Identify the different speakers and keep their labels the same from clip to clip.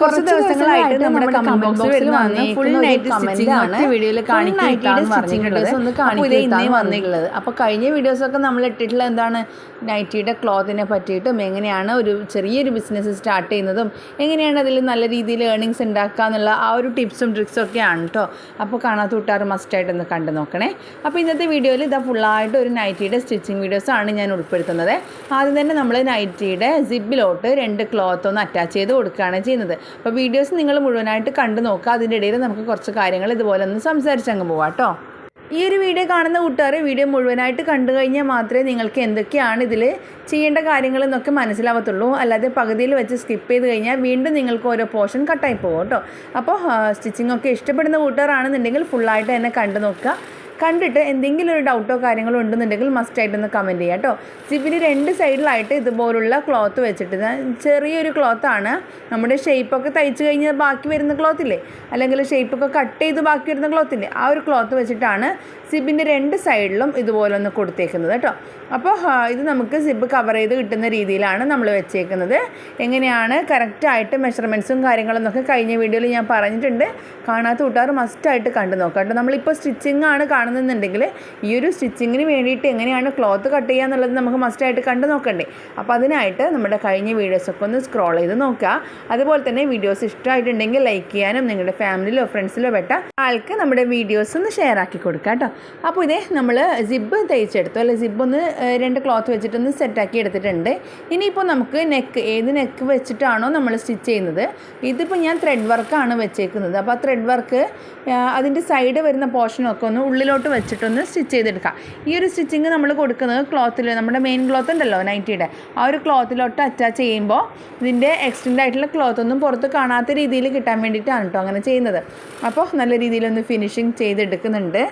Speaker 1: കുറച്ച് ദിവസങ്ങളായിട്ട് നമ്മുടെ കമന്റ് ബോക്സിൽ വരുന്ന ഫുൾ നൈറ്റ് സ്റ്റിച്ചിങ് ആണ്. വീഡിയോയിൽ കാണിക്കുന്നത് അപ്പോൾ കഴിഞ്ഞ വീഡിയോസൊക്കെ നമ്മൾ ഇട്ടിട്ടുള്ള എന്താണ്? നൈറ്റിയുടെ ക്ലോത്തിനെ പറ്റിയിട്ടും എങ്ങനെയാണ് ഒരു ചെറിയൊരു ബിസിനസ് സ്റ്റാർട്ട് ചെയ്യുന്നതും എങ്ങനെയാണ് അതിൽ നല്ല രീതിയിൽ ഏർണിങ്സ് ഉണ്ടാക്കുക എന്നുള്ള ആ ഒരു ടിപ്സും ട്രിക്സും ഒക്കെയാണ് കേട്ടോ അപ്പോൾ കാണാത്ത കൂട്ടാറ് മസ്റ്റായിട്ട് ഒന്ന് കണ്ടു നോക്കണേ. അപ്പോൾ ഇന്നത്തെ വീഡിയോയിൽ ഇതാ ഫുള്ളായിട്ട് ഒരു നൈറ്റിയുടെ സ്റ്റിച്ചിങ് വീഡിയോസ് ആണ് ഞാൻ ഉൾപ്പെടുത്തുന്നത്. ആദ്യം തന്നെ നമ്മൾ നൈറ്റിയുടെ സിബിലോട്ട് രണ്ട് ക്ലോത്ത് ഒന്ന് അറ്റാച്ച് ചെയ്ത് കൊടുക്കുകയാണ് ചെയ്യുന്നത്. അപ്പോൾ വീഡിയോസ് നിങ്ങൾ മുഴുവനായിട്ട് കണ്ടു നോക്കുക. അതിന്റെ ഇടയിൽ നമുക്ക് കുറച്ച് കാര്യങ്ങൾ ഇതുപോലെ ഒന്ന് സംസാരിച്ചങ്ങ് പോവാം കേട്ടോ ഈ ഒരു വീഡിയോ കാണുന്ന കൂട്ടുകാർ വീഡിയോ മുഴുവനായിട്ട് കണ്ടു കഴിഞ്ഞാൽ മാത്രമേ നിങ്ങൾക്ക് എന്തൊക്കെയാണ് ഇതിൽ ചെയ്യേണ്ട കാര്യങ്ങൾ എന്നൊക്കെ മനസ്സിലാവത്തുള്ളൂ. അല്ലാതെ പകുതിയിൽ വെച്ച് സ്കിപ്പ് ചെയ്ത് കഴിഞ്ഞാൽ വീണ്ടും നിങ്ങൾക്ക് ഓരോ പോർഷൻ കട്ടായി പോകും കേട്ടോ അപ്പോൾ സ്റ്റിച്ചിങ് ഒക്കെ ഇഷ്ടപ്പെടുന്ന കൂട്ടുകാരാണെന്നുണ്ടെങ്കിൽ ഫുള്ളായിട്ട് തന്നെ കണ്ടു നോക്കുക. കണ്ടിട്ട് എന്തെങ്കിലും ഒരു ഡൗട്ടോ കാര്യങ്ങളോ ഉണ്ടെന്നുണ്ടെങ്കിൽ മസ്റ്റായിട്ടൊന്ന് കമന്റ് ചെയ്യാം കേട്ടോ സിപ്പിന് രണ്ട് സൈഡിലായിട്ട് ഇതുപോലുള്ള ക്ലോത്ത് വെച്ചിട്ട് ചെറിയൊരു ക്ലോത്താണ് നമ്മുടെ ഷേപ്പൊക്കെ തയ്ച്ച് കഴിഞ്ഞാൽ ബാക്കി വരുന്ന ക്ലോത്ത് ഇല്ലേ? അല്ലെങ്കിൽ ഷേപ്പൊക്കെ കട്ട് ചെയ്ത് ബാക്കി വരുന്ന ക്ലോത്ത് ഇല്ലേ? ആ ഒരു ക്ലോത്ത് വെച്ചിട്ടാണ് സിബിന്റെ രണ്ട് സൈഡിലും ഇതുപോലെ ഒന്ന് കൊടുത്തേക്കുന്നത് കേട്ടോ അപ്പോൾ ഇത് നമുക്ക് സിബ് കവർ ചെയ്ത് കിട്ടുന്ന രീതിയിലാണ് നമ്മൾ വെച്ചേക്കുന്നത്. എങ്ങനെയാണ് കറക്റ്റായിട്ട് മെഷർമെന്റ്സും കാര്യങ്ങളും എന്നൊക്കെ കഴിഞ്ഞ വീഡിയോയിൽ ഞാൻ പറഞ്ഞിട്ടുണ്ട്. കാണാത്ത കൂട്ടുകാർ മസ്റ്റായിട്ട് കണ്ടു നോക്കാം കേട്ടോ നമ്മളിപ്പോൾ സ്റ്റിച്ചിങ് ആണ് കാണുന്നുണ്ടെങ്കിൽ ഈ ഒരു സ്റ്റിച്ചിങ്ങിന് വേണ്ടിയിട്ട് എങ്ങനെയാണ് ക്ലോത്ത് കട്ട് ചെയ്യുക എന്നുള്ളത് നമുക്ക് മസ്റ്റായിട്ട് കണ്ടു നോക്കണ്ടേ. അപ്പോൾ അതിനായിട്ട് നമ്മുടെ കഴിഞ്ഞ വീഡിയോസൊക്കെ ഒന്ന് സ്ക്രോൾ ചെയ്ത് നോക്കുക. അതുപോലെ തന്നെ വീഡിയോസ് ഇഷ്ടമായിട്ടുണ്ടെങ്കിൽ ലൈക്ക് ചെയ്യാനും നിങ്ങളുടെ ഫാമിലിയിലോ ഫ്രണ്ട്സിലോ പെട്ട ആൾക്ക് നമ്മുടെ വീഡിയോസ് ഒന്ന് ഷെയർ ആക്കി കൊടുക്കുക കേട്ടോ അപ്പോൾ ഇതേ നമ്മൾ സിബ് തയ്ച്ചെടുത്തു. അല്ലെ സിബ് ഒന്ന് രണ്ട് ക്ലോത്ത് വെച്ചിട്ടൊന്ന് സെറ്റാക്കി എടുത്തിട്ടുണ്ട്. ഇനിയിപ്പോൾ നമുക്ക് നെക്ക് ഏത് നെക്ക് വെച്ചിട്ടാണോ നമ്മൾ സ്റ്റിച്ച് ചെയ്യുന്നത്? ഇതിപ്പോൾ ഞാൻ ത്രെഡ് വർക്കാണ് വെച്ചേക്കുന്നത്. അപ്പോൾ ആ ത്രെഡ് വർക്ക് അതിന്റെ സൈഡ് വരുന്ന പോർഷനൊക്കെ ഒന്ന് ഉള്ളിലോട്ട് വെച്ചിട്ടൊന്ന് സ്റ്റിച്ച് ചെയ്തെടുക്കാം. ഈ ഒരു സ്റ്റിച്ചിങ് നമ്മൾ കൊടുക്കുന്നത് ക്ലോത്തിൽ നമ്മുടെ മെയിൻ ക്ലോത്ത് ഉണ്ടല്ലോ നൈറ്റിയുടെ ആ ഒരു ക്ലോത്തിലോട്ട് അറ്റാച്ച് ചെയ്യുമ്പോൾ ഇതിന്റെ എക്സ്റ്റെൻഡ് ആയിട്ടുള്ള ക്ലോത്ത് ഒന്നും പുറത്ത് കാണാത്ത രീതിയിൽ കിട്ടാൻ വേണ്ടിയിട്ടാണ് കേട്ടോ അങ്ങനെ ചെയ്യുന്നത്. അപ്പോൾ നല്ല രീതിയിലൊന്ന് ഫിനിഷിങ് ചെയ്തെടുക്കുന്നുണ്ട്.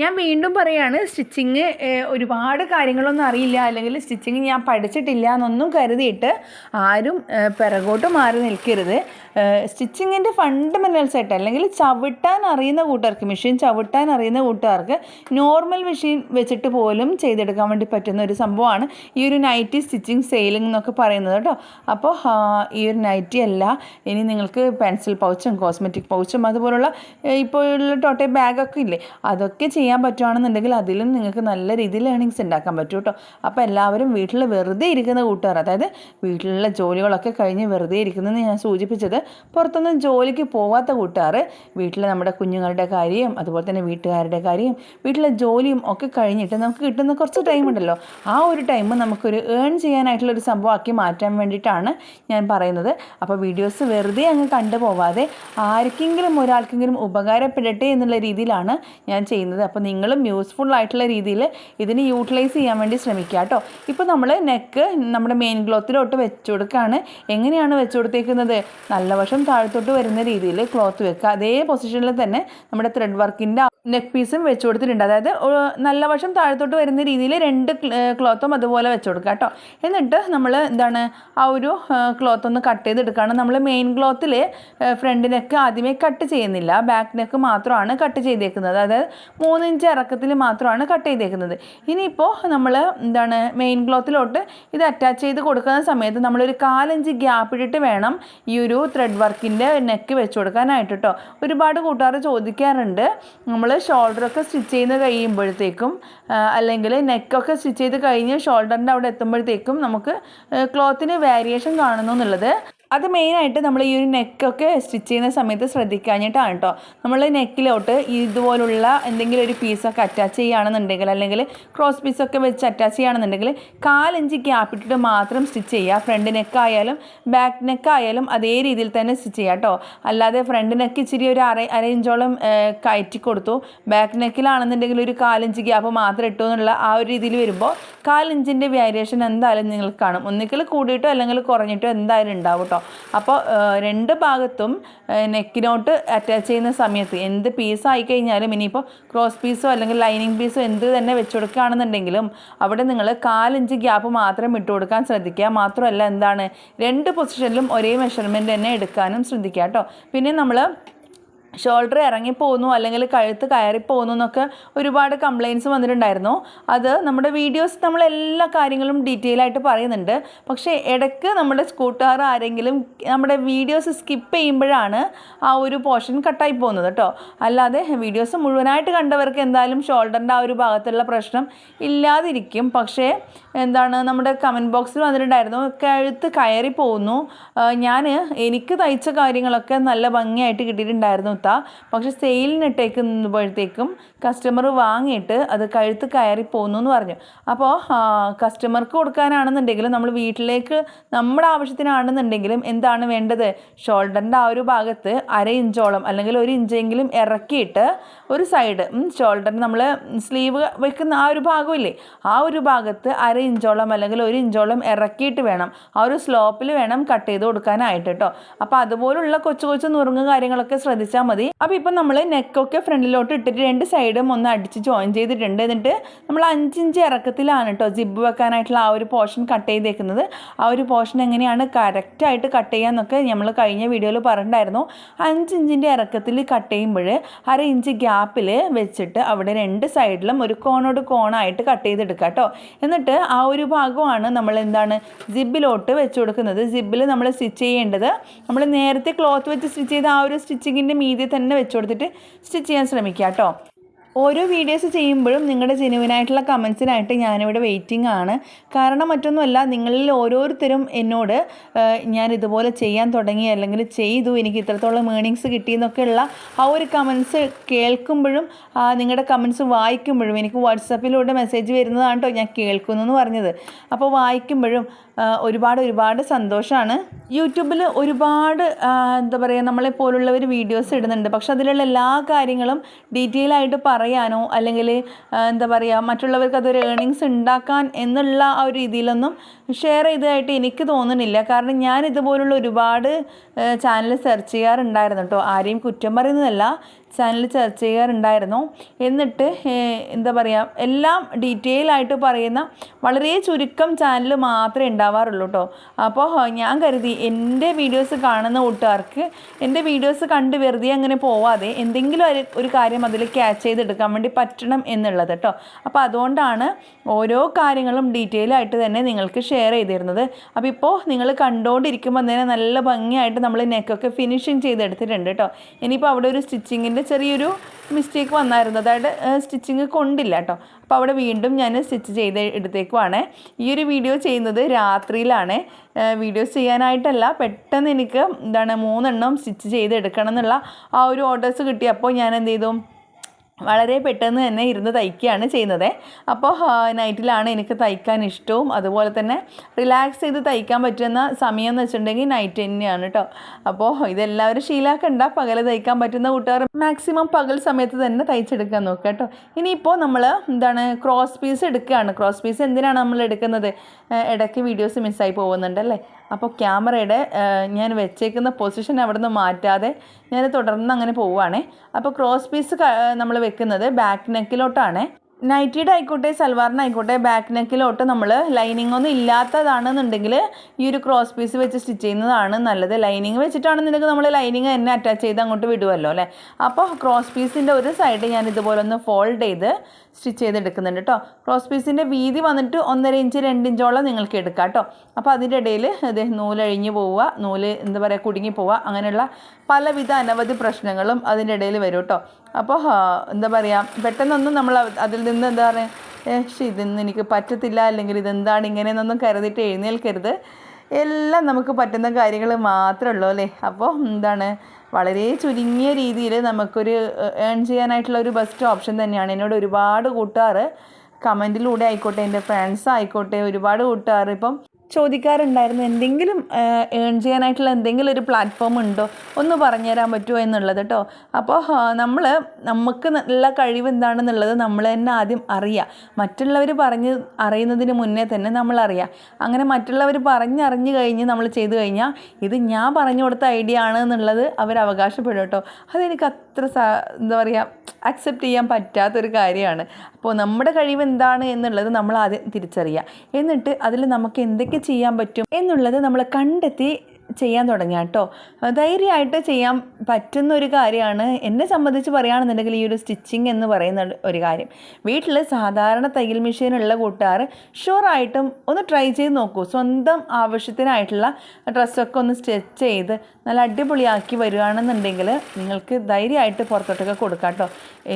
Speaker 1: ഞാൻ വീണ്ടും പറയാണ് സ്റ്റിച്ചിങ് ഒരുപാട് കാര്യങ്ങളൊന്നും അറിയില്ല അല്ലെങ്കിൽ സ്റ്റിച്ചിങ് ഞാൻ പഠിച്ചിട്ടില്ല എന്നൊന്നും കരുതിയിട്ട് ആരും പിറകോട്ട് മാറി നിൽക്കരുത്. സ്റ്റിച്ചിങ്ങിന്റെ ഫണ്ടമെന്റൽസ് ആയിട്ട് അല്ലെങ്കിൽ ചവിട്ടാൻ അറിയുന്ന കൂട്ടുകാർക്ക് മെഷീൻ ചവിട്ടാൻ അറിയുന്ന കൂട്ടുകാർക്ക് നോർമൽ മെഷീൻ വെച്ചിട്ട് പോലും ചെയ്തെടുക്കാൻ വേണ്ടി പറ്റുന്ന ഒരു സംഭവമാണ് ഈ ഒരു നൈറ്റി സ്റ്റിച്ചിങ് സെയിലിംഗ് എന്നൊക്കെ പറയുന്നത് കേട്ടോ. അപ്പോൾ ഈ ഒരു നൈറ്റി അല്ല ഇനി നിങ്ങൾക്ക് പെൻസിൽ പൗച്ചും കോസ്മെറ്റിക് പൗച്ചും അതുപോലുള്ള ഉള്ള ടോട്ടെ ബാഗൊക്കെ ഇല്ലേ അതൊക്കെ ചെയ്യാൻ പറ്റുകയാണെന്നുണ്ടെങ്കിൽ അതിലും നിങ്ങൾക്ക് നല്ല രീതിയിൽ ലേണിങ്സ് ഉണ്ടാക്കാൻ പറ്റും കേട്ടോ. അപ്പോൾ എല്ലാവരും വീട്ടിൽ വെറുതെ ഇരിക്കുന്ന കൂട്ടുകാർ അതായത് വീട്ടിലുള്ള ജോലികളൊക്കെ കഴിഞ്ഞ് വെറുതെ ഇരിക്കുന്നതെന്ന് ഞാൻ സൂചിപ്പിച്ചത് പുറത്തൊന്നും ജോലിക്ക് പോവാത്ത കൂട്ടുകാർ വീട്ടിൽ നമ്മുടെ കുഞ്ഞുങ്ങളുടെ കാര്യം അതുപോലെ തന്നെ വീട്ടുകാരുടെ കാര്യം വീട്ടിലെ ജോലിയും ഒക്കെ കഴിഞ്ഞിട്ട് നമുക്ക് കിട്ടുന്ന കുറച്ച് ടൈം ഉണ്ടല്ലോ. ആ ഒരു ടൈം നമുക്കൊരു ഏൺ ചെയ്യാനായിട്ടുള്ള ഒരു സംഭവമാക്കി മാറ്റാൻ വേണ്ടിയിട്ടാണ് ഞാൻ പറയുന്നത്. അപ്പോൾ വീഡിയോസ് വെറുതെ അങ്ങ് കണ്ടു പോവാതെ ആർക്കെങ്കിലും ഒരാൾക്കെങ്കിലും ഉപകാരപ്പെടട്ടെ എന്നുള്ള രീതിയിലാണ് ഞാൻ ചെയ്യുന്നത്. അപ്പോൾ നിങ്ങളും യൂസ്ഫുൾ ആയിട്ടുള്ള രീതിയിൽ ഇതിന് യൂട്ടിലൈസ് ചെയ്യാൻ വേണ്ടി ശ്രമിക്കുക കേട്ടോ. ഇപ്പോൾ നമ്മൾ നെക്ക് നമ്മുടെ മെയിൻ ക്ലോത്തിലോട്ട് വെച്ചു കൊടുക്കുകയാണ്. എങ്ങനെയാണ് വെച്ചു കൊടുത്തേക്കുന്നത്? നല്ല വശം താഴത്തോട്ട് വരുന്ന രീതിയിൽ ക്ലോത്ത് വെക്കുക. അതേ പൊസിഷനിൽ തന്നെ നമ്മുടെ ത്രെഡ് വർക്കിന്റെ നെക്ക് പീസും വെച്ച് കൊടുത്തിട്ടുണ്ട്. അതായത് നല്ല വശം താഴത്തോട്ട് വരുന്ന രീതിയിൽ രണ്ട് ക്ലോത്തും അതുപോലെ വെച്ച് കൊടുക്കുക കേട്ടോ. എന്നിട്ട് നമ്മൾ എന്താണ് ആ ഒരു ക്ലോത്ത് ഒന്ന് കട്ട് ചെയ്തെടുക്കുകയാണ് നമ്മൾ മെയിൻ ക്ലോത്തിൽ ഫ്രണ്ട് നെക്ക് ആദ്യമേ കട്ട് ചെയ്യുന്നില്ല. ബാക്ക് നെക്ക് മാത്രമാണ് കട്ട് ചെയ്തേക്കുന്നത്. അതായത് മൂന്നിഞ്ച് ഇറക്കത്തിൽ മാത്രമാണ് കട്ട് ചെയ്തേക്കുന്നത്. ഇനിയിപ്പോൾ നമ്മൾ എന്താണ് മെയിൻ ക്ലോത്തിലോട്ട് ഇത് അറ്റാച്ച് ചെയ്ത് കൊടുക്കുന്ന സമയത്ത് നമ്മളൊരു കാലഞ്ച് ഗ്യാപ്പ് ഇട്ടിട്ട് വേണം ഈ ഒരു ത്രെഡ് വർക്കിന്റെ നെക്ക് വെച്ച് കൊടുക്കാനായിട്ട് കേട്ടോ. ഒരുപാട് കൂട്ടുകാർ ചോദിക്കാറുണ്ട് നമ്മൾ ഷോൾഡറൊക്കെ സ്റ്റിച്ച് ചെയ്ത് കഴിയുമ്പോഴത്തേക്കും അല്ലെങ്കിൽ നെക്കൊക്കെ സ്റ്റിച്ച് ചെയ്ത് കഴിഞ്ഞ് ഷോൾഡറിന്റെ അവിടെ എത്തുമ്പോഴത്തേക്കും നമുക്ക് ക്ലോത്തിന് വേരിയേഷൻ കാണുന്നു എന്നുള്ളത് അത് മെയിനായിട്ട് നമ്മൾ ഈ ഒരു നെക്കൊക്കെ സ്റ്റിച്ച് ചെയ്യുന്ന സമയത്ത് ശ്രദ്ധിക്കാഞ്ഞിട്ടാണ് കേട്ടോ. നമ്മൾ നെക്കിലോട്ട് ഇതുപോലുള്ള എന്തെങ്കിലും ഒരു പീസൊക്കെ അറ്റാച്ച് ചെയ്യുകയാണെന്നുണ്ടെങ്കിൽ അല്ലെങ്കിൽ ക്രോസ് പീസൊക്കെ വെച്ച് അറ്റാച്ച് ചെയ്യുകയാണെന്നുണ്ടെങ്കിൽ കാലഞ്ച് ഗ്യാപ്പ് ഇട്ടിട്ട് മാത്രം സ്റ്റിച്ച് ചെയ്യുക. ഫ്രണ്ട് നെക്കായാലും ബാക്ക് നെക്കായാലും അതേ രീതിയിൽ തന്നെ സ്റ്റിച്ച് ചെയ്യുക കേട്ടോ. അല്ലാതെ ഫ്രണ്ട് നെക്ക് ഇച്ചിരി ഒരു അര അര ഇഞ്ചോളം കയറ്റി കൊടുത്തു. ബാക്ക് നെക്കിലാണെന്നുണ്ടെങ്കിൽ ഒരു കാലഞ്ച് ഗ്യാപ്പ് മാത്രം ഇട്ടു എന്നുള്ള ആ ഒരു രീതിയിൽ വരുമ്പോൾ കാലഞ്ചിന്റെ വേരിയേഷൻ എന്തായാലും നിങ്ങൾ കാണും. ഒന്നിക്കൽ കൂടിയിട്ടോ അല്ലെങ്കിൽ കുറഞ്ഞിട്ടോ എന്തായാലും ഉണ്ടാവും കേട്ടോ. അപ്പോൾ രണ്ട് ഭാഗത്തും നെക്കിനോട്ട് അറ്റാച്ച് ചെയ്യുന്ന സമയത്ത് എന്ത് പീസ് ആയി കഴിഞ്ഞാലും ഇനിയിപ്പോൾ ക്രോസ് പീസോ അല്ലെങ്കിൽ ലൈനിങ് പീസോ എന്ത് തന്നെ വെച്ച് കൊടുക്കുകയാണെന്നുണ്ടെങ്കിലും അവിടെ നിങ്ങൾ കാലിഞ്ച് ഗ്യാപ്പ് മാത്രം ഇട്ട് കൊടുക്കാൻ ശ്രദ്ധിക്കുക. മാത്രമല്ല എന്താണ്? രണ്ട് പൊസിഷനിലും ഒരേ മെഷർമെന്റ് തന്നെ എടുക്കാനും ശ്രദ്ധിക്കുക കേട്ടോ. പിന്നെ നമ്മൾ ഷോൾഡർ ഇറങ്ങിപ്പോകുന്നു അല്ലെങ്കിൽ കഴുത്ത് കയറിപ്പോകുന്നു എന്നൊക്കെ ഒരുപാട് കംപ്ലയിൻസ് വന്നിട്ടുണ്ടായിരുന്നു. അത് നമ്മുടെ വീഡിയോസ് നമ്മൾ എല്ലാ കാര്യങ്ങളും ഡീറ്റെയിൽ ആയിട്ട് പറയുന്നുണ്ട്. പക്ഷേ ഇടയ്ക്ക് നമ്മുടെ സ്കൂട്ടുകാർ ആരെങ്കിലും നമ്മുടെ വീഡിയോസ് സ്കിപ്പ് ചെയ്യുമ്പോഴാണ് ആ ഒരു പോർഷൻ കട്ടായി പോകുന്നത് കേട്ടോ അല്ലാതെ വീഡിയോസ് മുഴുവനായിട്ട് കണ്ടവർക്ക് എന്തായാലും ഷോൾഡറിന്റെ ആ ഒരു ഭാഗത്തുള്ള പ്രശ്നം ഇല്ലാതിരിക്കും. പക്ഷേ എന്താണ് നമ്മുടെ കമന്റ് ബോക്സിൽ വന്നിട്ടുണ്ടായിരുന്നു കഴുത്ത് കയറി പോകുന്നു ഞാൻ എനിക്ക് തയ്ച്ച കാര്യങ്ങളൊക്കെ നല്ല ഭംഗിയായിട്ട് കിട്ടിയിട്ടുണ്ടായിരുന്നു. ഇത്ത പക്ഷെ സെയിലിന് ഇട്ടേക്കുമ്പോഴത്തേക്കും കസ്റ്റമർ വാങ്ങിയിട്ട് അത് കഴുത്ത് കയറി പോകുന്നു എന്ന് പറഞ്ഞു അപ്പോൾ കസ്റ്റമർക്ക് കൊടുക്കാനാണെന്നുണ്ടെങ്കിലും നമ്മൾ വീട്ടിലേക്ക് നമ്മുടെ ആവശ്യത്തിനാണെന്നുണ്ടെങ്കിലും എന്താണ് വേണ്ടത്? ഷോൾഡറിന്റെ ആ ഒരു ഭാഗത്ത് അര ഇഞ്ചോളം അല്ലെങ്കിൽ ഒരു ഇഞ്ചെങ്കിലും ഇറക്കിയിട്ട് ഒരു സൈഡ് ഷോൾഡറിന് നമ്മൾ സ്ലീവ് വെക്കുന്ന ആ ഒരു ഭാഗമില്ലേ? ആ ഒരു ഭാഗത്ത് അര ഇഞ്ചോളം അല്ലെങ്കിൽ ഒരു ഇഞ്ചോളം ഇറക്കിയിട്ട് വേണം. ആ ഒരു സ്ലോപ്പിൽ വേണം കട്ട് ചെയ്ത് കൊടുക്കാനായിട്ട് കേട്ടോ അപ്പോൾ അതുപോലുള്ള കൊച്ചു കൊച്ചു നുറുങ്ങ് കാര്യങ്ങളൊക്കെ ശ്രദ്ധിച്ചാൽ മതി അപ്പോൾ ഇപ്പം നമ്മൾ നെക്കൊക്കെ ഫ്രണ്ടിലോട്ട് ഇട്ടിട്ട് രണ്ട് സൈഡും ഒന്ന് അടിച്ച് ജോയിൻ ചെയ്തിട്ടുണ്ട്. എന്നിട്ട് നമ്മൾ അഞ്ചിഞ്ച് ഇറക്കത്തിലാണ് കേട്ടോ ജിബ് വെക്കാനായിട്ടുള്ള ആ ഒരു പോർഷൻ കട്ട് ചെയ്തേക്കുന്നത്. ആ ഒരു പോർഷൻ എങ്ങനെയാണ് കറക്റ്റായിട്ട് കട്ട് ചെയ്യാമെന്നൊക്കെ നമ്മൾ കഴിഞ്ഞ വീഡിയോയിൽ പറഞ്ഞിട്ടുണ്ടായിരുന്നു. അഞ്ചിഞ്ചിന്റെ ഇറക്കത്തിൽ കട്ട് ചെയ്യുമ്പോൾ അര ഇഞ്ച് ഗ്യാപ്പിൽ വെച്ചിട്ട് അവിടെ രണ്ട് സൈഡിലും ഒരു കോണോട് കോണായിട്ട് കട്ട് ചെയ്തെടുക്കുക കേട്ടോ എന്നിട്ട് ആ ഒരു ഭാഗമാണ് നമ്മൾ എന്താണ് ജിബിലോട്ട് വെച്ച് കൊടുക്കുന്നത്. ജിബിൽ നമ്മൾ സ്റ്റിച്ച് ചെയ്യേണ്ടത്. നമ്മൾ നേരത്തെ ക്ലോത്ത് വെച്ച് സ്റ്റിച്ച് ചെയ്ത ആ ഒരു സ്റ്റിച്ചിങ്ങിന്റെ മീതി തന്നെ വെച്ച് കൊടുത്തിട്ട് സ്റ്റിച്ച് ചെയ്യാൻ ശ്രമിക്കുക കേട്ടോ. ഓരോ വീഡിയോസ് ചെയ്യുമ്പോഴും നിങ്ങളുടെ ജെനുവിനായിട്ടുള്ള കമൻസിനായിട്ട് ഞാനിവിടെ വെയിറ്റിംഗ് ആണ്. കാരണം മറ്റൊന്നുമല്ല നിങ്ങളിൽ ഓരോരുത്തരും എന്നോട് ഞാൻ ഇതുപോലെ ചെയ്യാൻ തുടങ്ങി അല്ലെങ്കിൽ ചെയ്തു എനിക്ക് ഇത്രത്തോളം ഏണിങ്സ് കിട്ടിയെന്നൊക്കെയുള്ള ആ ഒരു കമൻസ് കേൾക്കുമ്പോഴും നിങ്ങളുടെ കമൻസ് വായിക്കുമ്പോഴും എനിക്ക് വാട്സപ്പിലൂടെ മെസ്സേജ് വരുന്നതാണ് കേട്ടോ ഞാൻ കേൾക്കുന്നു എന്ന് പറഞ്ഞത്. അപ്പോൾ വായിക്കുമ്പോഴും ഒരുപാട് ഒരുപാട് സന്തോഷമാണ് യൂട്യൂബിൽ ഒരുപാട് എന്താ പറയുക നമ്മളെ പോലുള്ളവർ വീഡിയോസ് ഇടുന്നുണ്ട്. പക്ഷെ അതിലുള്ള എല്ലാ കാര്യങ്ങളും ഡീറ്റെയിൽ ആയിട്ട് പറയാനോ അല്ലെങ്കിൽ എന്താ പറയുക മറ്റുള്ളവർക്ക് അതൊരു ഏണിങ്സ് ഉണ്ടാക്കാൻ എന്നുള്ള ആ ഒരു രീതിയിലൊന്നും ഷെയർ ചെയ്തതായിട്ട് എനിക്ക് തോന്നുന്നില്ല. കാരണം ഞാൻ ഇതുപോലുള്ള ഒരുപാട് ചാനൽ സെർച്ച് ചെയ്യാറുണ്ടായിരുന്നു കേട്ടോ ആരെയും കുറ്റം പറയുന്നതല്ല. ചാനൽ ചർച്ച ചെയ്യാറുണ്ടായിരുന്നു. എന്നിട്ട് എന്താ പറയുക എല്ലാം ഡീറ്റെയിൽ ആയിട്ട് പറയുന്ന വളരെ ചുരുക്കം ചാനൽ മാത്രമേ ഉണ്ടാവാറുള്ളൂ കേട്ടോ അപ്പോൾ ഞാൻ കരുതി എന്റെ വീഡിയോസ് കാണുന്ന കൂട്ടുകാർക്ക് എന്റെ വീഡിയോസ് കണ്ട് വെറുതെ അങ്ങനെ പോവാതെ എന്തെങ്കിലും ഒരു ഒരു കാര്യം അതിൽ ക്യാച്ച് ചെയ്തെടുക്കാൻ വേണ്ടി പറ്റണം എന്നുള്ളത് കേട്ടോ അപ്പോൾ അതുകൊണ്ടാണ് ഓരോ കാര്യങ്ങളും ഡീറ്റെയിൽ ആയിട്ട് തന്നെ നിങ്ങൾക്ക് ഷെയർ ചെയ്തിരുന്നത്. അപ്പോൾ ഇപ്പോൾ നിങ്ങൾ കണ്ടുകൊണ്ടിരിക്കുമ്പോൾ തന്നെ നല്ല ഭംഗിയായിട്ട് നമ്മൾ നെക്കൊക്കെ ഫിനിഷിങ് ചെയ്തെടുത്തിട്ടുണ്ട് കേട്ടോ ഇനിയിപ്പോൾ അവിടെ ഒരു സ്റ്റിച്ചിങ്ങിന്റെ ചെറിയൊരു മിസ്റ്റേക്ക് വന്നായിരുന്നു. അതായത് സ്റ്റിച്ചിങ് കൊണ്ടില്ല കേട്ടോ അപ്പോൾ അവിടെ വീണ്ടും ഞാൻ സ്റ്റിച്ച് ചെയ്ത് എടുത്തേക്കുവാണ്. ഈ ഒരു വീഡിയോ ചെയ്യുന്നത് രാത്രിയിലാണ്. വീഡിയോസ് ചെയ്യാനായിട്ടല്ല പെട്ടെന്ന് എനിക്ക് എന്താണ് മൂന്നെണ്ണം സ്റ്റിച്ച് ചെയ്ത് എടുക്കണം എന്നുള്ള ആ ഒരു ഓർഡേഴ്സ് കിട്ടിയപ്പോൾ ഞാൻ എന്ത് ചെയ്തു? വളരെ പെട്ടെന്ന് തന്നെ ഇരുന്ന് തയ്ക്കുകയാണ് ചെയ്യുന്നത്. അപ്പോൾ നൈറ്റിലാണ് എനിക്ക് തയ്ക്കാൻ ഇഷ്ടവും അതുപോലെ തന്നെ റിലാക്സ് ചെയ്ത് തയ്ക്കാൻ പറ്റുന്ന സമയം എന്ന് വെച്ചിട്ടുണ്ടെങ്കിൽ നൈറ്റ് തന്നെയാണ് കേട്ടോ അപ്പോൾ ഇതെല്ലാവരും ശീലാക്കണ്ട പകൽ തയ്ക്കാൻ പറ്റുന്ന കൂട്ടുകാർ മാക്സിമം പകൽ സമയത്ത് തന്നെ തയ്ച്ചെടുക്കാൻ നോക്കുക കേട്ടോ ഇനിയിപ്പോൾ നമ്മൾ എന്താണ് ക്രോസ് പീസ് എടുക്കുകയാണ്. ക്രോസ് പീസ് എന്തിനാണ് നമ്മൾ എടുക്കുന്നത്? ഇടയ്ക്ക് വീഡിയോസ് മിസ്സായി പോകുന്നുണ്ടല്ലേ? അപ്പോൾ ക്യാമറയുടെ ഞാൻ വെച്ചേക്കുന്ന പൊസിഷൻ അവിടെ നിന്ന് മാറ്റാതെ ഞാൻ തുടർന്ന് അങ്ങനെ പോവുകയാണേ അപ്പോൾ ക്രോസ് പീസ് നമ്മൾ വെക്കുന്നത് ബാക്ക് നെക്കിലോട്ടാണ്. നൈറ്റിയുടെ ആയിക്കോട്ടെ സൽവാറിനായിക്കോട്ടെ ബാക്ക് നെക്കിലോട്ട് നമ്മൾ ലൈനിങ് ഒന്നും ഇല്ലാത്തതാണെന്നുണ്ടെങ്കിൽ ഈ ഒരു ക്രോസ് പീസ് വെച്ച് സ്റ്റിച്ച് ചെയ്യുന്നതാണ് നല്ലത്. ലൈനിങ് വെച്ചിട്ടാണെന്നുണ്ടെങ്കിൽ നമ്മൾ ലൈനിങ് തന്നെ അറ്റാച്ച് ചെയ്ത് അങ്ങോട്ട് വിടുമല്ലോ അല്ലേ? അപ്പോൾ ക്രോസ് പീസിന്റെ ഒരു സൈഡ് ഞാൻ ഇതുപോലെ ഒന്ന് ഫോൾഡ് ചെയ്ത് സ്റ്റിച്ച് ചെയ്തെടുക്കുന്നുണ്ട് കേട്ടോ ക്രോസ് പീസിന്റെ വീതി വന്നിട്ട് ഒന്നര ഇഞ്ച് രണ്ട് ഇഞ്ചോളം നിങ്ങൾക്ക് എടുക്കാം കേട്ടോ അപ്പോൾ അതിന്റെ ഇടയിൽ ഇത് നൂലഴിഞ്ഞ് പോവുക നൂൽ എന്താ പറയുക കുടുങ്ങി പോവുക അങ്ങനെയുള്ള പലവിധ അനവധി പ്രശ്നങ്ങളും അതിന്റെ ഇടയിൽ വരും കേട്ടോ അപ്പോൾ എന്താ പറയുക പെട്ടെന്നൊന്നും നമ്മൾ അതിൽ നിന്ന് എന്താ പറയുക ഏഷ് ഇതൊന്നും എനിക്ക് പറ്റത്തില്ല അല്ലെങ്കിൽ ഇതെന്താണ് ഇങ്ങനെയെന്നൊന്നും കരുതിയിട്ട് എഴുന്നേൽക്കരുത്. എല്ലാം നമുക്ക് പറ്റുന്ന കാര്യങ്ങൾ മാത്രമേ ഉള്ളൂ അല്ലേ? അപ്പോൾ എന്താണ് വളരെ ചുരുങ്ങിയ രീതിയിൽ നമുക്കൊരു ഏൺ ചെയ്യാനായിട്ടുള്ള ഒരു ബെസ്റ്റ് ഓപ്ഷൻ തന്നെയാണ്. എന്നോട് ഒരുപാട് കൂട്ടുകാർ കമന്റിലൂടെ ആയിക്കോട്ടെ എന്റെ ഫ്രണ്ട്സ് ആയിക്കോട്ടെ ഒരുപാട് കൂട്ടുകാർ ഇപ്പം ചോദിക്കാറുണ്ടായിരുന്നു എന്തെങ്കിലും ഏൺ ചെയ്യാനായിട്ടുള്ള എന്തെങ്കിലും ഒരു പ്ലാറ്റ്ഫോം ഉണ്ടോ? ഒന്ന് പറഞ്ഞു തരാൻ പറ്റുമോ എന്നുള്ളത് കേട്ടോ അപ്പോൾ നമ്മൾ നമുക്ക് നല്ല കഴിവ് എന്താണെന്നുള്ളത് നമ്മൾ തന്നെ ആദ്യം അറിയുക മറ്റുള്ളവർ പറഞ്ഞ് അറിയുന്നതിന് മുന്നേ തന്നെ നമ്മൾ അറിയുക അങ്ങനെ മറ്റുള്ളവർ പറഞ്ഞറിഞ്ഞ് കഴിഞ്ഞ് നമ്മൾ ചെയ്തു കഴിഞ്ഞാൽ ഇത് ഞാൻ പറഞ്ഞു കൊടുത്ത ഐഡിയ ആണ് എന്നുള്ളത് അവർ അവകാശപ്പെടും കേട്ടോ അതെനിക്ക് അത്ര എന്താ പറയുക അക്സെപ്റ്റ് ചെയ്യാൻ പറ്റാത്തൊരു കാര്യമാണ്. അപ്പോൾ നമ്മുടെ കഴിവ് എന്താണ് എന്നുള്ളത് നമ്മൾ ആദ്യം തിരിച്ചറിയുക എന്നിട്ട് അതിൽ നമുക്ക് എന്തൊക്കെ ചെയ്യാൻ പറ്റും എന്നുള്ളത് നമ്മൾ കണ്ടെത്തി ചെയ്യാൻ തുടങ്ങുക കേട്ടോ ധൈര്യമായിട്ട് ചെയ്യാൻ പറ്റുന്ന ഒരു കാര്യമാണ് എന്നെ സംബന്ധിച്ച് പറയുകയാണെന്നുണ്ടെങ്കിൽ ഈ ഒരു സ്റ്റിച്ചിങ് എന്ന് പറയുന്ന ഒരു കാര്യം. വീട്ടിൽ സാധാരണ തയ്യൽ മെഷീൻ ഉള്ള കൂട്ടുകാർ ഷുവറായിട്ടും ഒന്ന് ട്രൈ ചെയ്ത് നോക്കൂ. സ്വന്തം ആവശ്യത്തിനായിട്ടുള്ള ഡ്രസ്സൊക്കെ ഒന്ന് സ്റ്റിച്ച് ചെയ്ത് നല്ല അടിപൊളിയാക്കി വരികയാണെന്നുണ്ടെങ്കിൽ നിങ്ങൾക്ക് ധൈര്യമായിട്ട് പുറത്തോട്ടൊക്കെ കൊടുക്കാം കേട്ടോ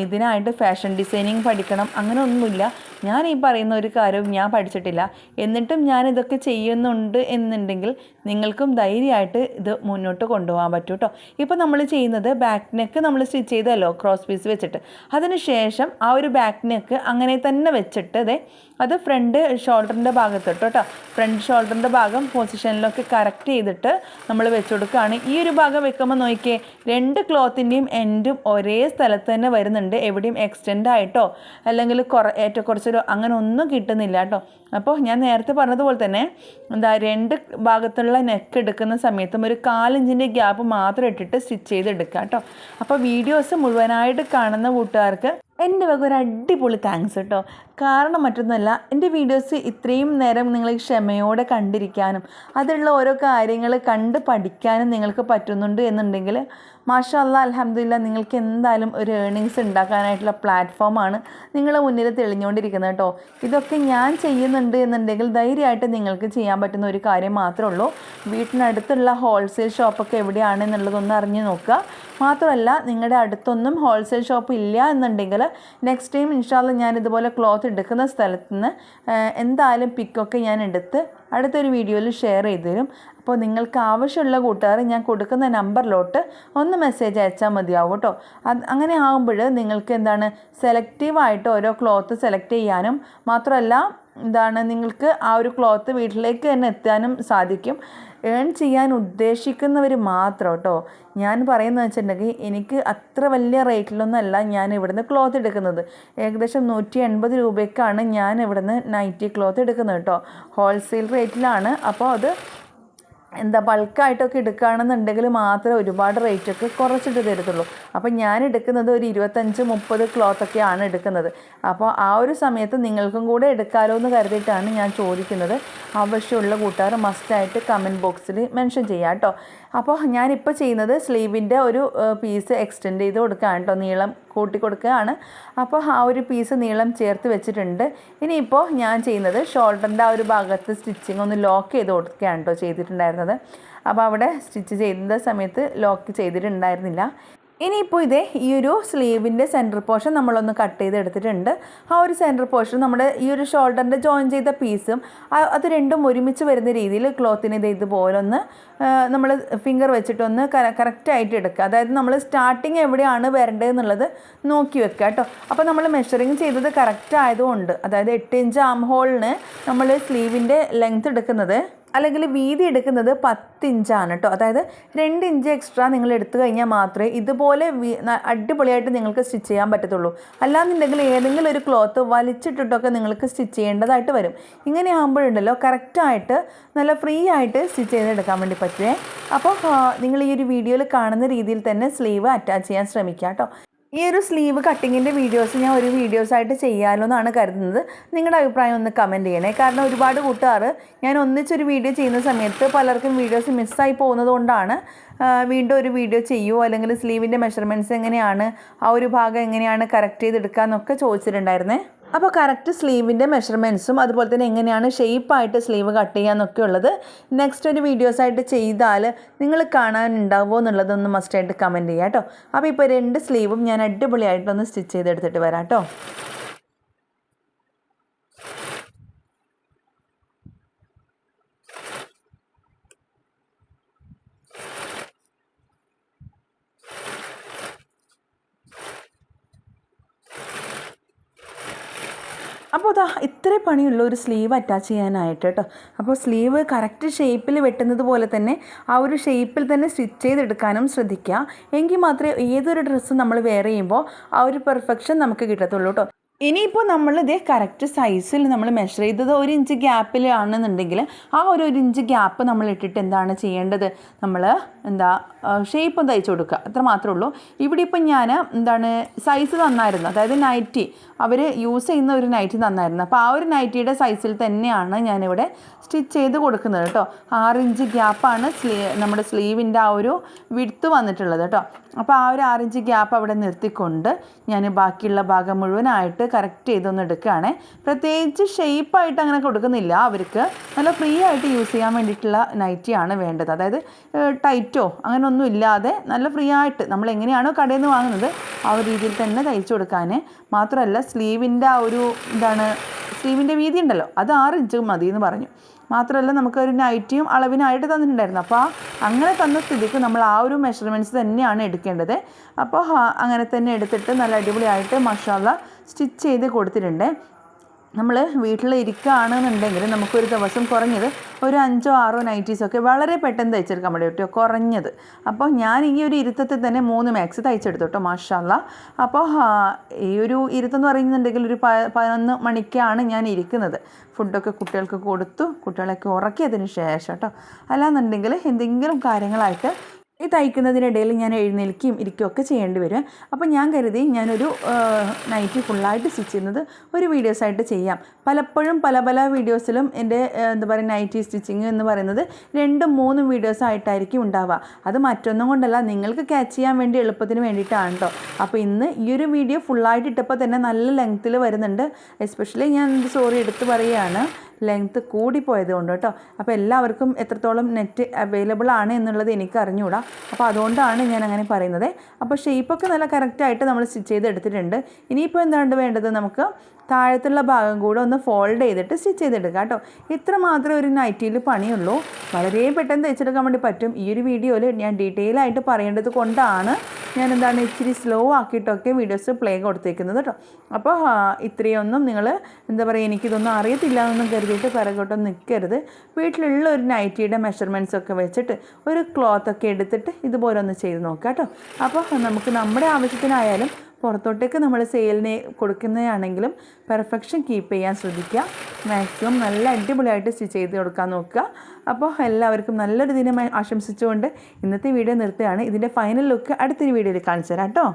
Speaker 1: ഇതിനായിട്ട് ഫാഷൻ ഡിസൈനിങ് പഠിക്കണം അങ്ങനെ ഒന്നുമില്ല ഞാൻ ഈ പറയുന്ന ഒരു കാര്യവും ഞാൻ പഠിച്ചിട്ടില്ല. എന്നിട്ടും ഞാൻ ഇതൊക്കെ ചെയ്യുന്നുണ്ട് എന്നുണ്ടെങ്കിൽ നിങ്ങൾക്കും ധൈര്യമായിട്ട് ഇത് മുന്നോട്ട് കൊണ്ടുപോകാൻ പറ്റും കേട്ടോ ഇപ്പോൾ നമ്മൾ ചെയ്യുന്നത് ബാക്ക് നെക്ക് നമ്മൾ സ്റ്റിച്ച് ചെയ്തല്ലോ ക്രോസ് പീസ് വെച്ചിട്ട്. അതിനുശേഷം ആ ഒരു ബാക്ക് നെക്ക് അങ്ങനെ തന്നെ വെച്ചിട്ട് അതെ അത് ഫ്രണ്ട് ഷോൾഡറിന്റെ ഭാഗത്തോട്ട് കേട്ടോ. ഫ്രണ്ട് ഷോൾഡറിന്റെ ഭാഗം പൊസിഷനിലൊക്കെ കറക്റ്റ് ചെയ്തിട്ട് നമ്മൾ വെച്ച് കൊടുക്കുകയാണ് ഈ ഒരു ഭാഗം വെക്കുമ്പോൾ നോക്കിയേ രണ്ട് ക്ലോത്തിന്റെയും എൻഡും ഒരേ സ്ഥലത്ത് തന്നെ വരുന്നുണ്ട്. എവിടെയും എക്സ്റ്റെൻഡ് ആയിട്ടോ അല്ലെങ്കിൽ കുറ ഏറ്റക്കുറച്ചിലോ അങ്ങനെ ഒന്നും കിട്ടുന്നില്ല കേട്ടോ. അപ്പോൾ ഞാൻ നേരത്തെ പറഞ്ഞതുപോലെ തന്നെ എന്താ രണ്ട് ഭാഗത്തുള്ള നെക്ക് എടുക്കുന്ന സമയത്തും ഒരു കാലിഞ്ചിന്റെ ഗ്യാപ്പ് മാത്രം ഇട്ടിട്ട് സ്റ്റിച്ച് ചെയ്ത് എടുക്കുക കേട്ടോ. അപ്പോൾ വീഡിയോസ് മുഴുവനായിട്ട് കാണുന്ന കൂട്ടുകാർക്ക് എന്റെ വക ഒരു അടിപൊളി താങ്ക്സ് കേട്ടോ കാരണം മറ്റൊന്നുമല്ല എന്റെ വീഡിയോസ് ഇത്രയും നേരം നിങ്ങൾ ക്ഷമയോടെ കണ്ടിരിക്കാനും അതിലുള്ള ഓരോ കാര്യങ്ങൾ കണ്ട് പഠിക്കാനും നിങ്ങൾക്ക് പറ്റുന്നുണ്ട് എന്നുണ്ടെങ്കിൽ മാഷല്ല അലഹമില്ല നിങ്ങൾക്ക് എന്തായാലും ഒരു ഏണിങ്സ് ഉണ്ടാക്കാനായിട്ടുള്ള പ്ലാറ്റ്ഫോമാണ് നിങ്ങളെ മുന്നിൽ തെളിഞ്ഞുകൊണ്ടിരിക്കുന്നത് കേട്ടോ. ഇതൊക്കെ ഞാൻ ചെയ്യുന്നുണ്ട് എന്നുണ്ടെങ്കിൽ ധൈര്യമായിട്ട് നിങ്ങൾക്ക് ചെയ്യാൻ പറ്റുന്ന ഒരു കാര്യം മാത്രമേ ഉള്ളൂ. വീട്ടിനടുത്തുള്ള ഹോൾസെയിൽ ഷോപ്പൊക്കെ എവിടെയാണ് എന്നുള്ളതൊന്ന് അറിഞ്ഞു നോക്കുക. മാത്രമല്ല നിങ്ങളുടെ അടുത്തൊന്നും ഹോൾസെയിൽ ഷോപ്പ് ഇല്ല എന്നുണ്ടെങ്കിൽ നെക്സ്റ്റ് ടൈം ഇൻഷാല്ല ഞാൻ ഇതുപോലെ ക്ലോത്ത് എടുക്കുന്ന സ്ഥലത്ത് നിന്ന് എന്തായാലും പിക്കൊക്കെ ഞാൻ എടുത്ത് അടുത്തൊരു വീഡിയോയിൽ ഷെയർ ചെയ്ത് തരും അപ്പോൾ നിങ്ങൾക്ക് ആവശ്യമുള്ള കൂട്ടുകാർ ഞാൻ കൊടുക്കുന്ന നമ്പറിലോട്ട് ഒന്ന് മെസ്സേജ് അയച്ചാൽ മതിയാവും കേട്ടോ. അത് അങ്ങനെ ആകുമ്പോൾ നിങ്ങൾക്ക് എന്താണ് സെലക്റ്റീവായിട്ട് ഓരോ ക്ലോത്ത് സെലക്ട് ചെയ്യാനും മാത്രമല്ല എന്താണ് നിങ്ങൾക്ക് ആ ഒരു ക്ലോത്ത് വീട്ടിലേക്ക് തന്നെ എത്താനും സാധിക്കും. ഏൺ ചെയ്യാൻ ഉദ്ദേശിക്കുന്നവർ മാത്രം കേട്ടോ ഞാൻ പറയുന്നത് വെച്ചിട്ടുണ്ടെങ്കിൽ എനിക്ക് അത്ര വലിയ റേറ്റിലൊന്നുമല്ല ഞാൻ ഇവിടുന്ന് ക്ലോത്ത് എടുക്കുന്നത്. ഏകദേശം നൂറ്റി എൺപത് രൂപയ്ക്കാണ് ഞാൻ ഇവിടുന്ന് നൈറ്റി ക്ലോത്ത് എടുക്കുന്നത് കേട്ടോ ഹോൾസെയിൽ റേറ്റിലാണ് അപ്പോൾ അത് എന്താ ബൾക്കായിട്ടൊക്കെ എടുക്കുകയാണെന്നുണ്ടെങ്കിൽ മാത്രമേ ഒരുപാട് റേറ്റൊക്കെ കുറച്ചിട്ട് തരത്തുള്ളൂ. അപ്പോൾ ഞാൻ എടുക്കുന്നത് ഒരു ഇരുപത്തഞ്ച് മുപ്പത് ക്ലോത്തൊക്കെയാണ് എടുക്കുന്നത്. അപ്പോൾ ആ ഒരു സമയത്ത് നിങ്ങൾക്കും കൂടെ എടുക്കാമല്ലോ എന്ന് കരുതിയിട്ടാണ് ഞാൻ ചോദിക്കുന്നത്. ആവശ്യമുള്ള കൂട്ടുകാർ മസ്റ്റായിട്ട് കമന്റ് ബോക്സിൽ മെൻഷൻ ചെയ്യാം കേട്ടോ. അപ്പോൾ ഞാനിപ്പോൾ ചെയ്യുന്നത് സ്ലീവിന്റെ ഒരു പീസ് എക്സ്റ്റെൻഡ് ചെയ്ത് കൊടുക്കുകയാണ് കേട്ടോ നീളം കൂട്ടി കൊടുക്കുകയാണ്. അപ്പോൾ ആ ഒരു പീസ് നീളം ചേർത്ത് വെച്ചിട്ടുണ്ട്. ഇനിയിപ്പോൾ ഞാൻ ചെയ്യുന്നത് ഷോൾഡറിന്റെ ആ ഒരു ഭാഗത്ത് സ്റ്റിച്ചിങ് ഒന്ന് ലോക്ക് ചെയ്ത് കൊടുക്കുകയാണ് കേട്ടോ ചെയ്തിട്ടുണ്ടായിരുന്നത്. അപ്പോൾ അവിടെ സ്റ്റിച്ച് ചെയ്യുന്ന സമയത്ത് ലോക്ക് ചെയ്തിട്ടുണ്ടായിരുന്നില്ല. ഇനിയിപ്പോൾ ഇതേ ഈ ഒരു സ്ലീവിന്റെ സെന്റർ പോർഷൻ നമ്മളൊന്ന് കട്ട് ചെയ്ത് എടുത്തിട്ടുണ്ട് ആ ഒരു സെന്റർ പോർഷൻ നമ്മുടെ ഈ ഒരു ഷോൾഡറിന്റെ ജോയിൻ ചെയ്ത പീസും അത് രണ്ടും ഒരുമിച്ച് വരുന്ന രീതിയിൽ ക്ലോത്തിന് ഇത് ഇതുപോലെ ഒന്ന് നമ്മൾ ഫിംഗർ വെച്ചിട്ടൊന്ന് കറക്റ്റായിട്ട് എടുക്കുക. അതായത് നമ്മൾ സ്റ്റാർട്ടിങ് എവിടെയാണ് വരേണ്ടത് എന്നുള്ളത് നോക്കി വെക്കുക കേട്ടോ. അപ്പോൾ നമ്മൾ മെഷറിങ് ചെയ്തത് കറക്റ്റ് ആയതുകൊണ്ട് അതായത് എട്ട് ഇഞ്ച് ആം ഹോളിന് നമ്മൾ സ്ലീവിന്റെ ലെങ്ത് എടുക്കുന്നത്. അല്ലെങ്കിൽ വീതി എടുക്കുന്നത് പത്ത് ഇഞ്ചാണ് കേട്ടോ. അതായത് രണ്ട് ഇഞ്ച് എക്സ്ട്രാ നിങ്ങൾ എടുത്തു കഴിഞ്ഞാൽ മാത്രമേ ഇതുപോലെ അടിപൊളിയായിട്ട് നിങ്ങൾക്ക് സ്റ്റിച്ച് ചെയ്യാൻ പറ്റത്തുള്ളൂ. അല്ലാന്നുണ്ടെങ്കിൽ ഏതെങ്കിലും ഒരു ക്ലോത്ത് വലിച്ചിട്ടിട്ടൊക്കെ നിങ്ങൾക്ക് സ്റ്റിച്ച് ചെയ്യേണ്ടതായിട്ട് വരും. ഇങ്ങനെ ആകുമ്പോഴുണ്ടല്ലോ കറക്റ്റായിട്ട് നല്ല ഫ്രീ ആയിട്ട് സ്റ്റിച്ച് ചെയ്തെടുക്കാൻ വേണ്ടി പറ്റുമേ അപ്പോൾ നിങ്ങൾ ഈ ഒരു വീഡിയോയിൽ കാണുന്ന രീതിയിൽ തന്നെ സ്ലീവ് അറ്റാച്ച് ചെയ്യാൻ ശ്രമിക്കുക കേട്ടോ. ഈ ഒരു സ്ലീവ് കട്ടിങ്ങിന്റെ വീഡിയോസ് ഞാൻ ഒരു വീഡിയോസ് ആയിട്ട് ചെയ്യാമല്ലോ എന്നാണ് കരുതുന്നത്. നിങ്ങളുടെ അഭിപ്രായം ഒന്ന് കമന്റ് ചെയ്യണേ. കാരണം ഒരുപാട് കൂട്ടുകാർ ഞാൻ ഒന്നിച്ചൊരു വീഡിയോ ചെയ്യുന്ന സമയത്ത് പലർക്കും വീഡിയോസ് മിസ്സായി പോകുന്നത് കൊണ്ടാണ് വീണ്ടും ഒരു വീഡിയോ ചെയ്യുമോ അല്ലെങ്കിൽ സ്ലീവിന്റെ മെഷർമെന്റ്സ് എങ്ങനെയാണ് ആ ഒരു ഭാഗം എങ്ങനെയാണ് കറക്റ്റ് ചെയ്തെടുക്കുക എന്നൊക്കെ ചോദിച്ചിട്ടുണ്ടായിരുന്നേ. അപ്പോൾ കറക്റ്റ് സ്ലീവിന്റെ മെഷർമെന്റ്സും അതുപോലെ തന്നെ എങ്ങനെയാണ് ഷേപ്പായിട്ട് സ്ലീവ് കട്ട് ചെയ്യാന്നൊക്കെ ഉള്ളത്. നെക്സ്റ്റ് ഒരു വീഡിയോസായിട്ട് ചെയ്താൽ നിങ്ങൾ കാണാനുണ്ടാവുമോ എന്നുള്ളതൊന്ന് മസ്റ്റായിട്ട് കമന്റ് ചെയ്യാം കേട്ടോ അപ്പോൾ ഇപ്പോൾ രണ്ട് സ്ലീവും ഞാൻ അടിപൊളിയായിട്ടൊന്ന് സ്റ്റിച്ച് ചെയ്തെടുത്തിട്ട് വരാം കേട്ടോ അപ്പോൾ അതാ ഇത്ര പണിയുള്ള ഒരു സ്ലീവ് അറ്റാച്ച് ചെയ്യാനായിട്ട് കേട്ടോ. അപ്പോൾ സ്ലീവ് കറക്റ്റ് ഷേപ്പിൽ വെട്ടുന്നത് പോലെ തന്നെ ആ ഒരു ഷേപ്പിൽ തന്നെ സ്റ്റിച്ച് ചെയ്തെടുക്കാനും ശ്രദ്ധിക്കുക. എങ്കിൽ മാത്രമേ ഏതൊരു ഡ്രസ്സും നമ്മൾ വെയർ ചെയ്യുമ്പോൾ ആ ഒരു പെർഫെക്ഷൻ നമുക്ക് കിട്ടത്തുള്ളൂ കേട്ടോ. ഇനിയിപ്പോൾ നമ്മൾ ഇതേ കറക്റ്റ് സൈസിൽ നമ്മൾ മെഷർ ചെയ്തത് ഒരു ഇഞ്ച് ഗ്യാപ്പിലാണെന്നുണ്ടെങ്കിൽ ആ ഒരു ഒരു ഇഞ്ച് ഗ്യാപ്പ് നമ്മൾ ഇട്ടിട്ട് എന്താണ് ചെയ്യേണ്ടത്? നമ്മൾ എന്താ ഷേപ്പും തയ്ച്ചു കൊടുക്കുക. അത്ര മാത്രമേ ഉള്ളൂ. ഇവിടെ ഇപ്പം ഞാൻ എന്താണ് സൈസ് തന്നായിരുന്നു. അതായത് നൈറ്റി അവർ യൂസ് ചെയ്യുന്ന ഒരു നൈറ്റി തന്നായിരുന്നു. അപ്പോൾ ആ ഒരു നൈറ്റിയുടെ സൈസിൽ തന്നെയാണ് ഞാനിവിടെ സ്റ്റിച്ച് ചെയ്ത് കൊടുക്കുന്നത് കേട്ടോ. ആറിഞ്ച് ഗ്യാപ്പാണ് സ്ലീ നമ്മുടെ സ്ലീവിന്റെ ആ ഒരു വിടുത്ത് വന്നിട്ടുള്ളത് കേട്ടോ. അപ്പോൾ ആ ഒരു ആറിഞ്ച് ഗ്യാപ്പ് അവിടെ നിർത്തിക്കൊണ്ട് ഞാൻ ബാക്കിയുള്ള ഭാഗം മുഴുവനായിട്ട് കറക്റ്റ് ചെയ്തൊന്ന് എടുക്കുകയാണേ. പ്രത്യേകിച്ച് ഷേപ്പായിട്ട് അങ്ങനെ കൊടുക്കുന്നില്ല. അവർക്ക് നല്ല ഫ്രീ ആയിട്ട് യൂസ് ചെയ്യാൻ വേണ്ടിയിട്ടുള്ള നൈറ്റിയാണ് വേണ്ടത്. അതായത് ടൈറ്റോ അങ്ങനെ ഒന്നും ഇല്ലാതെ നല്ല ഫ്രീ ആയിട്ട് നമ്മൾ എങ്ങനെയാണോ കടയിൽ നിന്ന് വാങ്ങുന്നത് ആ ഒരു രീതിയിൽ തന്നെ തയ്ച്ചു കൊടുക്കാൻ മാത്രമല്ല സ്ലീവിന്റെ ആ ഒരു എന്താണ് സ്ലീവിന്റെ വീതി ഉണ്ടല്ലോ അത് ആറ് ഇഞ്ച് മതി എന്ന് പറഞ്ഞു. മാത്രമല്ല നമുക്ക് ഒരു നൈറ്റിയും അളവിനായിട്ട് തന്നിട്ടുണ്ടായിരുന്നു. അപ്പോൾ അങ്ങനെ തന്ന സ്ഥിതിക്ക് നമ്മൾ ആ ഒരു മെഷർമെന്റ്സ് തന്നെയാണ് എടുക്കേണ്ടത്. അപ്പോൾ അങ്ങനെ തന്നെ എടുത്തിട്ട് നല്ല അടിപൊളിയായിട്ട് മഷാല സ്റ്റിച്ച് ചെയ്ത് കൊടുത്തിട്ടുണ്ട്. നമ്മൾ വീട്ടിൽ ഇരിക്കുകയാണെന്നുണ്ടെങ്കിൽ നമുക്കൊരു ദിവസം കുറഞ്ഞത് ഒരു അഞ്ചോ ആറോ നൈറ്റീസൊക്കെ വളരെ പെട്ടെന്ന് തയ്ച്ചെടുക്കാൻ പറ്റും കേട്ടോ കുറഞ്ഞത്. അപ്പോൾ ഞാൻ ഈ ഒരു ഇരുത്തത്തിൽ തന്നെ മൂന്ന് മാക്സ് തയ്ച്ചെടുത്തു കേട്ടോ മാഷാല്ല. അപ്പോൾ ഈ ഒരു ഇരുത്തെന്ന് പറയുന്നുണ്ടെങ്കിൽ ഒരു പതിനൊന്ന് മണിക്കാണ് ഞാൻ ഇരിക്കുന്നത്. ഫുഡൊക്കെ കുട്ടികൾക്ക് കൊടുത്തു കുട്ടികളെയൊക്കെ ഉറക്കിയതിന് ശേഷം കേട്ടോ. അല്ലാന്നുണ്ടെങ്കിൽ എന്തെങ്കിലും കാര്യങ്ങളായിട്ട് ഈ തയ്ക്കുന്നതിനിടയിൽ ഞാൻ എഴുന്നേൽക്കുകയും ഇരിക്കുകയൊക്കെ ചെയ്യേണ്ടി വരും. അപ്പോൾ ഞാൻ കരുതി ഞാനൊരു നൈറ്റി ഫുള്ളായിട്ട് സ്റ്റിച്ച് ചെയ്യുന്നത് ഒരു വീഡിയോസായിട്ട് ചെയ്യാം. പലപ്പോഴും പല പല വീഡിയോസിലും എന്റെ എന്താ പറയുക നൈറ്റി സ്റ്റിച്ചിങ് എന്ന് പറയുന്നത് രണ്ടും മൂന്നും വീഡിയോസ് ആയിട്ടായിരിക്കും ഉണ്ടാവുക. അത് മറ്റൊന്നും കൊണ്ടല്ല നിങ്ങൾക്ക് ക്യാച്ച് ചെയ്യാൻ വേണ്ടി എളുപ്പത്തിന് വേണ്ടിയിട്ടാണ് കേട്ടോ അപ്പോൾ ഇന്ന് ഈ ഒരു വീഡിയോ ഫുള്ളായിട്ട് ഇട്ടപ്പോൾ തന്നെ നല്ല ലെങ്ത്തിൽ വരുന്നുണ്ട്. എസ്പെഷ്യലി ഞാൻ സോറി എടുത്ത് പറയുകയാണ്. ലെങ്ത്ത് കൂടിപ്പോയത് കൊണ്ട് കേട്ടോ. അപ്പോൾ എല്ലാവർക്കും എത്രത്തോളം നെറ്റ് അവൈലബിൾ ആണ് എന്നുള്ളത് എനിക്ക് അറിഞ്ഞുകൂടാ അപ്പോൾ അതുകൊണ്ടാണ് ഞാൻ അങ്ങനെ പറയുന്നത്. അപ്പോൾ ഷേപ്പൊക്കെ നല്ല കറക്റ്റായിട്ട് നമ്മൾ സ്റ്റിച്ച് ചെയ്ത് എടുത്തിട്ടുണ്ട് ഇനിയിപ്പോൾ എന്താണ് വേണ്ടത് നമുക്ക്? താഴത്തുള്ള ഭാഗം കൂടെ ഒന്ന് ഫോൾഡ് ചെയ്തിട്ട് സ്റ്റിച്ച് ചെയ്തെടുക്കുക കേട്ടോ. ഇത്ര മാത്രമേ ഒരു നൈറ്റിയിൽ പണിയുള്ളൂ. വളരെ പെട്ടെന്ന് തയ്ച്ചെടുക്കാൻ വേണ്ടി പറ്റും. ഈ ഒരു വീഡിയോയിൽ ഞാൻ ഡീറ്റെയിൽ ആയിട്ട് പറയേണ്ടത് കൊണ്ടാണ് ഞാൻ എന്താണ് ഇച്ചിരി സ്ലോ ആക്കിയിട്ടൊക്കെ വീഡിയോസ് പ്ലേ കൊടുത്തേക്കുന്നത് കേട്ടോ. അപ്പോൾ ഇത്രയൊന്നും നിങ്ങൾ എന്താ പറയുക എനിക്കിതൊന്നും അറിയത്തില്ല എന്നൊന്നും കരുതിയിട്ട് പിറകോട്ടൊന്നും നിൽക്കരുത്. വീട്ടിലുള്ള ഒരു നൈറ്റിയുടെ മെഷർമെന്റ്സ് ഒക്കെ വെച്ചിട്ട് ഒരു ക്ലോത്ത് ഒക്കെ എടുത്തിട്ട് ഇതുപോലെ ഒന്ന് ചെയ്ത് നോക്കാം കേട്ടോ. അപ്പോൾ നമുക്ക് നമ്മുടെ ആവശ്യത്തിനായാലും പുറത്തോട്ടേക്ക് നമ്മൾ സെയിലിനെ കൊടുക്കുന്നതാണെങ്കിലും പെർഫെക്ഷൻ കീപ്പ് ചെയ്യാൻ ശ്രദ്ധിക്കുക. മാക്സിമം നല്ല അടിപൊളിയായിട്ട് സ്റ്റിച്ച് ചെയ്ത് കൊടുക്കാൻ നോക്കുക. അപ്പോൾ എല്ലാവർക്കും നല്ലൊരു ദിനം ആശംസിച്ചുകൊണ്ട് ഇന്നത്തെ വീഡിയോ നിർത്തുകയാണ്. ഇതിന്റെ ഫൈനൽ ലുക്ക് അടുത്തൊരു വീഡിയോയിൽ കാണിച്ചു തരാം കേട്ടോ.